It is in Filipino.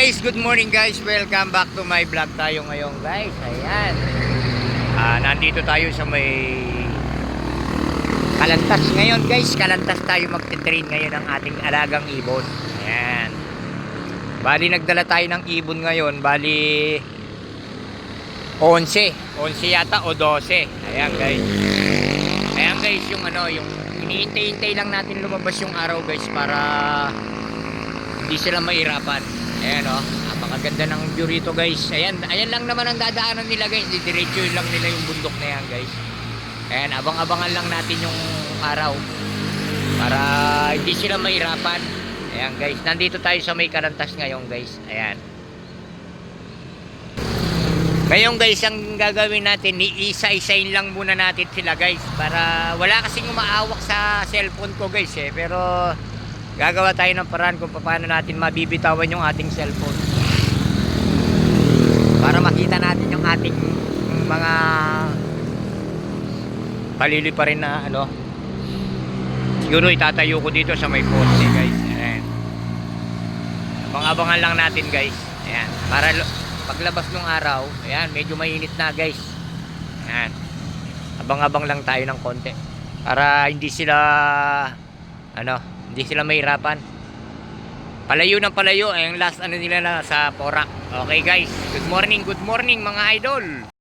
guys, good morning guys. Welcome back to my vlog tayo ngayon guys. Ayan. Ah, nandito tayo sa may Kalantas ngayon guys. Kalantas tayo magte-train ngayon ng ating alagang ibon. Ayan. Bali nagdala tayo ng ibon ngayon. Bali 11. 11 yata o 12. Ayan guys. Ayan guys yung ano, yung iniintay-intay lang natin lumabas yung araw guys para hindi sila mahirapan. Ayan o, napakaganda ng view rito guys. Ayan, ayan lang naman ang dadaanan nila guys. Didiretso lang nila yung bundok na yan guys. Ayan, abang-abangan lang natin yung araw. Para hindi sila mahirapan. Ayan guys, nandito tayo sa may karantas ngayon guys. Ayan. Ngayon guys, ang gagawin natin, ni-isa-isain lang muna natin sila guys. Para wala kasing umaawak sa cellphone ko guys eh. Pero gagawa tayo ng paraan kung paano natin mabibitawan yung ating cellphone. Para makita natin yung ating mga palili pa rin na ano. Siguro itatayo ko dito sa may poste guys. Ayan. Abang-abangan lang natin guys. Ayan. Para paglabas ng araw, ayan, medyo mainit na guys. Ayan. Abang-abang lang tayo ng konti. Para hindi sila ano, hindi sila mahirapan. Palayo ng palayo, ay ang last ano nila na sa Porak. Okay guys, good morning, good morning mga idol.